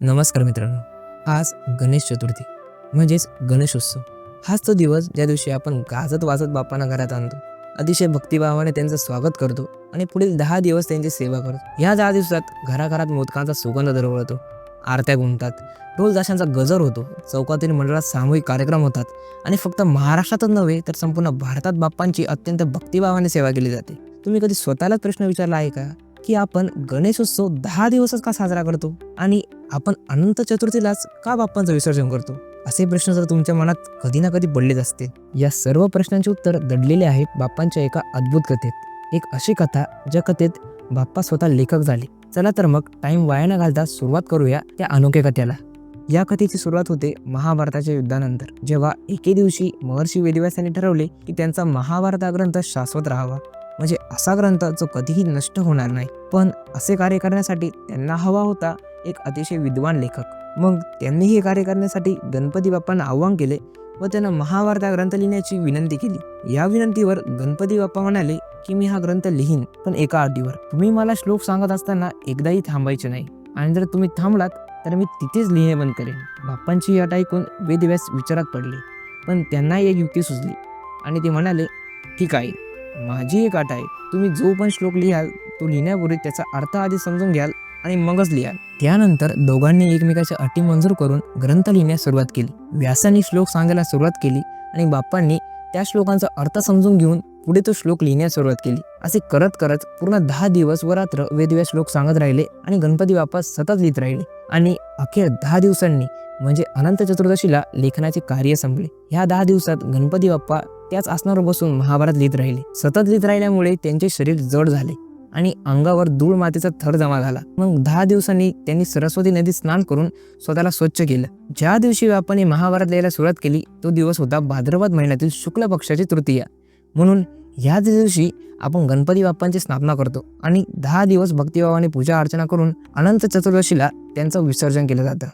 नमस्कार मित्रांनो आज गणेश चतुर्थी म्हणजेच गणेशोत्सव. हाच तो दिवस ज्या दिवशी आपण गाजत वाजत बाप्पांना घरात आणतो. अतिशय भक्तिभावाने त्यांचं स्वागत करतो आणि पुढील दहा दिवस त्यांची सेवा करतो. या दहा दिवसात घराघरात मोदकांचा सुगंध दरवळतो आरत्या गुंतात ढोल जाशांचा गजर होतो चौकातील मंडळात सामूहिक कार्यक्रम होतात आणि फक्त महाराष्ट्रातच नव्हे तर संपूर्ण भारतात बाप्पांची अत्यंत भक्तिभावाने सेवा केली जाते. तुम्ही कधी स्वतःलाच प्रश्न विचारला आहे का? की आपण गणेशोत्सव दहा दिवसच का साजरा करतो? आणि आपण अनंत चतुर्थीलाच का बाप्पांचं विसर्जन करतो? असे प्रश्न जर तुमच्या मनात कधी ना कधी पडलेच असते. या सर्व प्रश्नांचे उत्तर दडलेले आहे बाप्पांच्या एका अद्भुत कथेत. एक अशी कथा ज्या कथेत बाप्पा स्वतः लेखक झाले. चला तर मग टाइम वाया न घालता सुरुवात करूया त्या अनोख्या कथेला. या कथेची सुरुवात होते महाभारताच्या युद्धानंतर. जेव्हा एके दिवशी महर्षी वेदव्यास ठरवले की त्यांचा महाभारत ग्रंथ शाश्वत राहावा. म्हणजे असा ग्रंथ जो कधीही नष्ट होणार नाही. पण असे कार्य करण्यासाठी त्यांना हवा होता एक अतिशय विद्वान लेखक. मग त्यांनी हे कार्य करण्यासाठी गणपती बाप्पांना आव्हान केले व त्यांना महाभारत हा ग्रंथ लिहिण्याची विनंती केली. या विनंतीवर गणपती बाप्पा म्हणाले की मी हा ग्रंथ लिहीन पण एका अटीवर. तुम्ही मला श्लोक सांगत असताना एकदाही थांबायचे नाही. आणि जर तुम्ही थांबलात तर मी तिथेच लिहिणे बंद करेन. बाप्पांची ही अट ऐकून वेदव्यास विचारात पडले. पण त्यांना एक युक्ती सुचली आणि ते म्हणाले ठीक आहे. माझी एक आठ आहे. तुम्ही जो पण श्लोक लिहाल तो लिहिण्यापूर्वी त्याचा अर्थ आधी समजून घ्याल आणि मगच लिहाल. त्यानंतर दोघांनी एकमेकाच्या अटी मंजूर करून ग्रंथ लिहिण्यास सुरुवात केली. व्यासांनी श्लोक सांगायला सुरुवात केली आणि बाप्पांनी त्या श्लोकांचा अर्थ समजून घेऊन पुढे तो श्लोक लिहिण्यास सुरुवात केली. असे करत करत पूर्ण दहा दिवस व रात्र वेदव्यास श्लोक सांगत राहिले आणि गणपती बाप्पा सतत लिहित राहिले. आणि अखेर दहा दिवसांनी म्हणजे अनंत चतुर्दशीला लेखनाचे कार्य संपले. ह्या दहा दिवसात गणपती बाप्पा त्याच आसनावर बसून महाभारत लिहित राहिले. सतत लिहित राहिल्यामुळे त्यांचे शरीर जड झाले आणि अंगावर धूळ मातीचा थर जमा झाला. मग दहा दिवसांनी त्यांनी सरस्वती नदीत स्नान करून स्वतःला स्वच्छ केलं. ज्या दिवशी बाप्पाने महाभारत लिहायला सुरुवात केली तो दिवस होता भाद्रपद महिन्यातील शुक्ल पक्षाची तृतीया. म्हणून ह्याच दिवशी आपण गणपती बाप्पांची स्थापना करतो आणि दहा दिवस भक्तिभावाने पूजा अर्चना करून अनंत चतुर्दशीला त्यांचं विसर्जन केलं जातं.